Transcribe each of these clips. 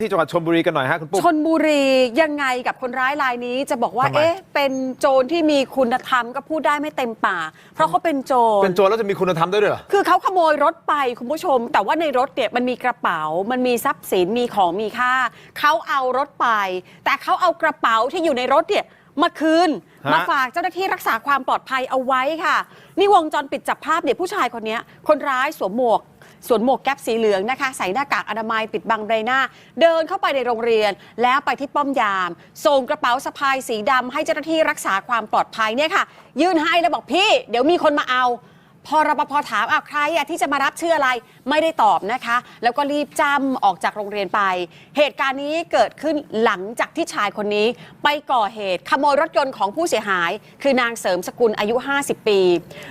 ที่จังหวัดชลบุรีกันหน่อยฮะคุณปุ๊กชนบุรียังไงกับคนร้ายรายนี้จะบอกว่า ทำไม เอ๊ะ เป็นโจรที่มีคุณธรรมก็พูดได้ไม่เต็มปากเพราะเขาเป็นโจร เป็นโจรแล้วจะมีคุณธรรมด้วยเหรอ คือเขาขโมยรถไปคุณผู้ชม แต่ว่าในรถเนี่ยมันมีกระเป๋า มันมีทรัพย์สินมีของมีค่า เขาเอารถไป แต่เขาเอากระเป๋าที่อยู่ในรถเนี่ยมาคืน ฮะ มาฝากเจ้าหน้าที่รักษาความปลอดภัยเอาไว้ค่ะ นี่วงจรปิดจับภาพเนี่ยผู้ชายคนเนี้ยคนร้ายสวมหมวก สวมหมวกแก๊ปสีเหลืองนะคะ ใส่หน้ากากอนามัยปิดบังใบหน้า เดินเข้าไปในโรงเรียน แล้วไปที่ป้อมยาม ส่งกระเป๋าสะพายสีดำให้เจ้าหน้าที่รักษาความปลอดภัยเนี่ยค่ะ ยื่นให้แล้วบอกพี่ เดี๋ยวมีคนมาเอา พอรปภถามอ้าใครอะที่จะมารับชื่ออะไรไม่ได้ตอบนะคะ แล้วก็รีบจำออกจากโรงเรียนไป เหตุการณ์นี้เกิดขึ้นหลังจากที่ชายคนนี้ ไปก่อเหตุขโมยรถยนต์ของผู้เสียหาย คือนางเสริมสกุลอายุ 50 ปี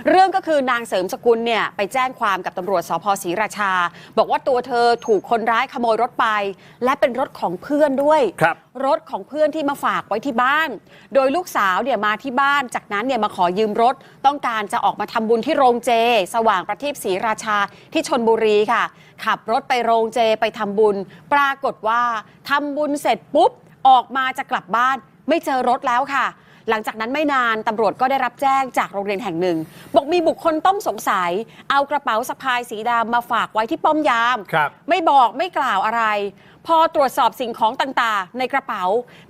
เรื่องก็คือนางเสริมสกุลเนี่ยไปแจ้งความกับตำรวจสพศรีราชา บอกว่าตัวเธอถูกคนร้ายขโมยรถไป และเป็นรถของเพื่อนด้วยครับ รถของเพื่อนที่มาฝากไว้ที่บ้าน โดยลูกสาวเนี่ยมาที่บ้าน จากนั้นเนี่ยมาขอยืมรถ ต้องการจะออกมาทำบุญที่โรงเจ สว่างประทีปศรีราชาที่ชนบุรีค่ะ ขับรถไปโรงเจไปทำบุญ ปรากฏว่าทำบุญเสร็จปุ๊บออกมาจะกลับบ้าน ไม่เจอรถแล้วค่ะ หลังจากนั้นไม่นานตำรวจก็ได้รับแจ้งจากโรงเรียนแห่งหนึ่ง บอกมีบุคคลต้องสงสัย เอากระเป๋าสะพายสีดำมาฝากไว้ที่ป้อมยาม ครับไม่บอกไม่กล่าวอะไร พอตรวจสอบสิ่งของต่างๆ ในกระเป๋า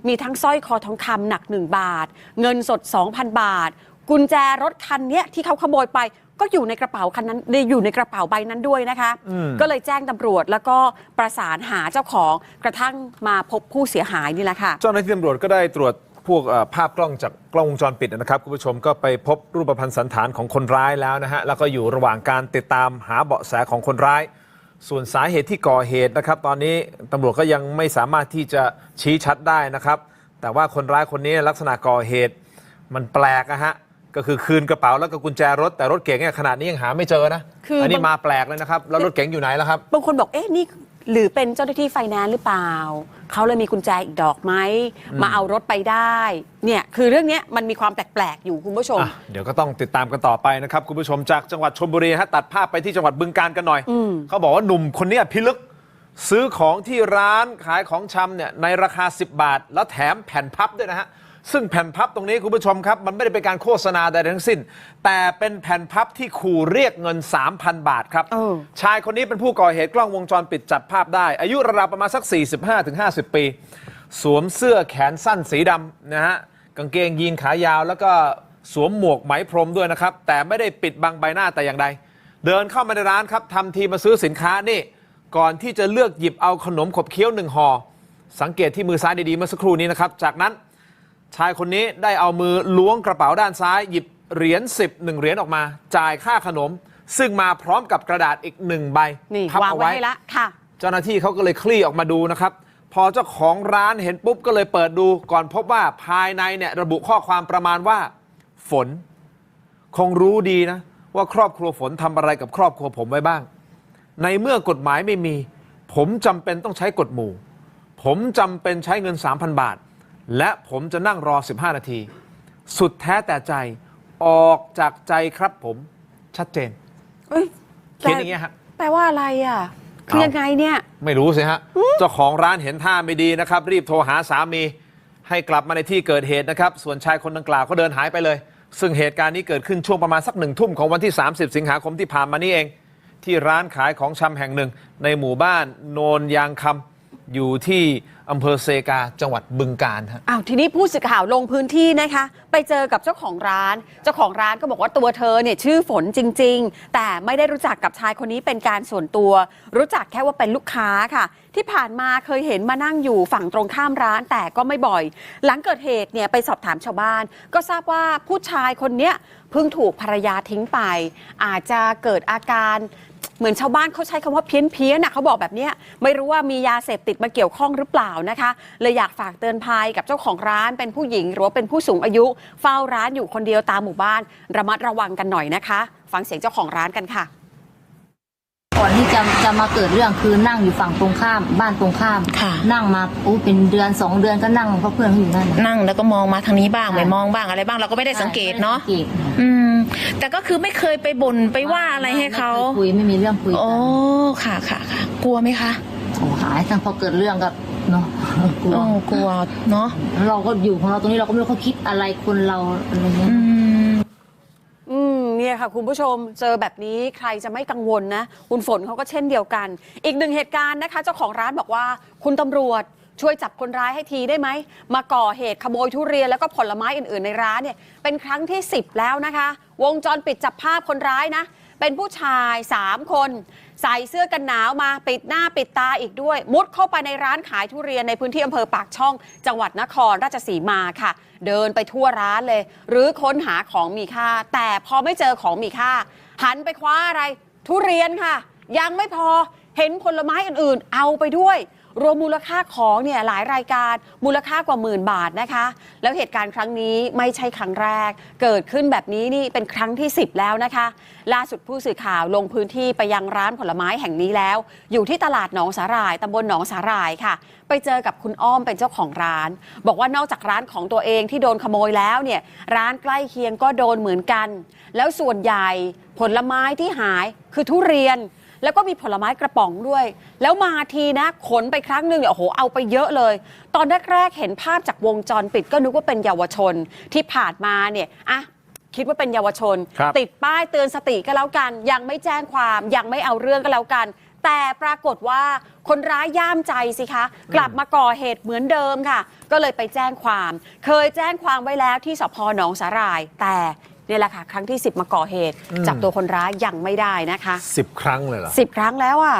มีทั้งสร้อยคอทองคำหนัก 1 บาท เงินสด 2,000 บาท กุญแจรถคันเนี้ยที่เขาขโมยไปก็อยู่ในกระเป๋าคันนั้นอยู่ในกระเป๋าใบนั้นด้วยนะคะ อืม ก็เลยแจ้งตำรวจแล้วก็ประสานหาเจ้าของกระทั่งมาพบผู้เสียหายนี่แหละค่ะ เจ้าหน้าที่ตำรวจก็ได้ตรวจ พวกเอ่อภาพกล้องจากกล้องวงจรปิดนะครับคุณผู้ชมก็ไปพบรูปพรรณสันฐานของคนร้ายแล้วนะฮะแล้วก็อยู่ระหว่างการติดตามหาเบาะแสของคนร้าย ส่วนสาเหตุที่ก่อเหตุนะครับ ตอนนี้ตำรวจก็ยังไม่สามารถที่จะชี้ชัดได้นะครับ แต่ว่าคนร้ายคนนี้ลักษณะก่อเหตุมันแปลกนะฮะก็คือคืนกระเป๋าแล้วก็กุญแจรถแต่รถเก๋งเนี่ยขนาดนี้ยังหาไม่เจอนะคืออันนี้บาง มาแปลกเลยนะครับแล้วรถเก๋งอยู่ไหนแล้วครับ บางคนบอก เอ๊ะ นี่ หรือเป็นเจ้าหน้าที่ไฟแนนซ์หรือเปล่า เขาเลยมีกุญแจอีกดอกไหมมาเอารถไปได้ เนี่ยคือเรื่องเนี้ยมันมีความแปลกๆอยู่คุณผู้ชม อะเดี๋ยวก็ต้องติดตามกันต่อไปนะครับ คุณผู้ชมจากจังหวัดชลบุรีฮะตัดภาพไปที่จังหวัดบึงการกันหน่อยอืมเขาบอกว่าหนุ่มคนเนี้ยพิลึก ซื้อของที่ร้านขายของชำเนี่ยในราคา 10 บาท แล้วแถมแผ่นพับด้วยนะฮะ ซึ่งแผ่นพับตรงนี้คุณผู้ชมครับ มันไม่ได้เป็นการโฆษณาใดทั้งสิ้น แต่เป็นแผ่นพับที่ขู่เรียกเงิน 3,000 บาทครับ เออ ชายคนนี้เป็นผู้ก่อเหตุกล้องวงจรปิดจับภาพได้ อายุราวๆประมาณสัก 45-50 ปี สวมเสื้อแขนสั้นสีดำนะฮะกางเกงยีนขายาว แล้วก็สวมหมวกไหมพรมด้วยนะครับ แต่ไม่ได้ปิดบังใบหน้าแต่อย่างใด เดินเข้ามาในร้านครับทำทีมาซื้อสินค้านี่ ก่อนที่จะเลือกหยิบเอาขนมขบเคี้ยวหนึ่งห่อสังเกตที่มือซ้ายดีๆเมื่อสักครู่นี้นะครับ จากนั้น ชายคนนี้ได้เอามือล้วงกระเป๋าด้านซ้าย หยิบเหรียญ10หนึ่งเหรียญออกมา จ่ายค่าขนม ซึ่งมาพร้อมกับกระดาษอีกหนึ่งใบนี่พับวางเอาไว้ไว้ให้ละค่ะ เจ้าหน้าที่เขาก็เลยคลี่ออกมาดูนะครับ พอเจ้าของร้านเห็นปุ๊บก็เลยเปิดดู ก่อนพบว่าภายในเนี่ยระบุข้อความประมาณว่า ฝน คงรู้ดีนะ ว่าครอบครัวฝนทำอะไรกับครอบครัวผมไว้บ้าง ในเมื่อกฎหมายไม่มี ผมจำเป็นต้องใช้กฎหมู่ ผมจำเป็นใช้เงิน 3,000 บาท และผมจะนั่งรอ 15 นาที สุดแท้แต่ใจออกจากใจครับผมชัดเจนเอ้ยเขียนอย่างเงี้ยฮะ แปลว่าอะไรอะ คือเอายัยังไงเนี่ย ไม่รู้สิฮะ เจ้าของร้านเห็นท่าไม่ดีนะครับ รีบโทรหาสามี ให้กลับมาในที่เกิดเหตุนะครับ ส่วนชายคนดังกล่าวก็เดินหายไปเลย ซึ่งเหตุการณ์นี้เกิดขึ้นช่วงประมาณสักหนึ่งทุ่มของวันที่ 30 สิงหาคมที่ผ่านมานี่เอง ที่ร้านขายของชำแห่งหนึ่ง ในหมู่บ้านโนนยางคำ อยู่ที่อำเภอเซกาจังหวัดบึงกาฬฮะอ้าวทีนี้ผู้สื่อข่าวลงพื้นที่นะคะ ไปเจอกับเจ้าของร้าน เจ้าของร้านก็บอกว่าตัวเธอเนี่ยชื่อฝนจริง ๆ แต่ไม่ได้รู้จักกับชายคนนี้เป็นการส่วนตัว รู้จักแค่ว่าเป็นลูกค้าค่ะ ที่ผ่านมาเคยเห็นมานั่งอยู่ฝั่งตรงข้ามร้านแต่ก็ไม่บ่อย หลังเกิดเหตุเนี่ยไปสอบถามชาวบ้าน ก็ทราบว่าผู้ชายคนเนี้ยเพิ่งถูกภรรยาทิ้งไป อาจจะเกิดอาการ เหมือนชาวบ้านเขาใช้คำว่าเพี้ยนเพี้ยนๆนะเขาบอกแบบนี้ไม่รู้ว่ามียาเสพติดมาเกี่ยวข้องหรือเปล่านะคะ เลยอยากฝากเตือนภัยกับเจ้าของร้านเป็นผู้หญิง หรือว่าเป็นผู้สูงอายุ เฝ้าร้านอยู่คนเดียวตามหมู่บ้าน ระมัดระวังกันหน่อยนะคะ ฟังเสียงเจ้าของร้านกันค่ะ ก่อนที่จะจะมาเกิดเรื่องคือนั่งอยู่ฝั่งตรงข้าม บ้านตรงข้ามค่ะ นั่งมาอู้เป็นเดือนสองเดือนก็นั่งเพราะเพื่อนเขาอยู่นั่นน่ะนั่งแล้วก็มองมาทางนี้บ้างใช่ไม่มองบ้างอะไรบ้างเราก็ไม่ได้สังเกตเนาะไม่ได้สังกตอืม แต่ก็คือไม่เคยไปบ่นไปว่าอะไรให้เขาไม่คยคุยไม่มีเรื่องคุยโอ้กันค่ะค่ะค่ะกลัวไหมคะโอ้หายทั้งพอเกิดเรื่องก็เนาะกลัวเออกลัวเนาะแล้วเราก็อยู่ของเราตรงนี้เราก็ไม่รู้เขาคิดอะไรคนเราอะไรเงี้ย อืมอืม เนี่ยค่ะคุณผู้ชมเจอแบบนี้ใครจะไม่กังวลนะคุณฝนเขาก็เช่นเดียวกัน อีกหนึ่งเหตุการณ์นะคะ เจ้าของร้านบอกว่าคุณตำรวจช่วยจับคนร้ายให้ทีได้ไหม มาก่อเหตุขโมยทุเรียนแล้วก็ผลไม้อื่นๆ ในร้านเนี่ยเป็นครั้งที่ 10 แล้วนะคะ วงจรปิดจับภาพคนร้ายนะ เป็นผู้ชาย 3 คน ใส่เสื้อกันหนาวมาปิดหน้าปิดตาอีกด้วย มุดเข้าไปในร้านขายทุเรียนในพื้นที่อำเภอปากช่อง จังหวัดนครราชสีมาค่ะ เดินไปทั่วร้านเลย หรือค้นหาของมีค่า แต่พอไม่เจอของมีค่า หันไปคว้าอะไร ทุเรียนค่ะ ยังไม่พอเห็นผลไม้อื่นๆ เอาไปด้วย รวมมูลค่าของเนี่ยหลายรายการมูลค่ากว่าหมื่นบาทนะคะ แล้วเหตุการณ์ครั้งนี้ไม่ใช่ครั้งแรก เกิดขึ้นแบบนี้นี่เป็นครั้งที่ 10 แล้วนะคะ ล่าสุดผู้สื่อข่าวลงพื้นที่ไปยังร้านผลไม้แห่งนี้แล้ว อยู่ที่ตลาดหนองสาหร่ายตำบลหนองสาหร่ายค่ะ ไปเจอกับคุณอ้อมเป็นเจ้าของร้าน บอกว่านอกจากร้านของตัวเองที่โดนขโมยแล้วเนี่ยร้านใกล้เคียงก็โดนเหมือนกัน แล้วส่วนใหญ่ผลไม้ที่หายคือทุเรียน แล้วก็มีผลไม้กระป๋องด้วย แล้วมาทีนะขนไปครั้งหนึ่งเนี่ยโอ้โหเอาไปเยอะเลย ตอนแรกๆเห็นภาพจากวงจรปิดก็นึกว่าเป็นเยาวชนที่ผ่านมาเนี่ยอะคิดว่าเป็นเยาวชน ครับติดป้ายเตือนสติก็แล้วกัน ยังไม่แจ้งความยังไม่เอาเรื่องก็แล้วกัน แต่ปรากฏว่าคนร้ายย่ามใจสิคะ กลับมาก่อเหตุเหมือนเดิมค่ะ ก็เลยไปแจ้งความ เคยแจ้งความไว้แล้วที่สพหนองสาหร่าย แต่ เนี่ยแหละค่ะ ครั้งที่ 10 มาก่อเหตุ จับตัวคนร้ายยังไม่ได้นะคะ 10 ครั้งเลยเหรอ10 ครั้งแล้วอะ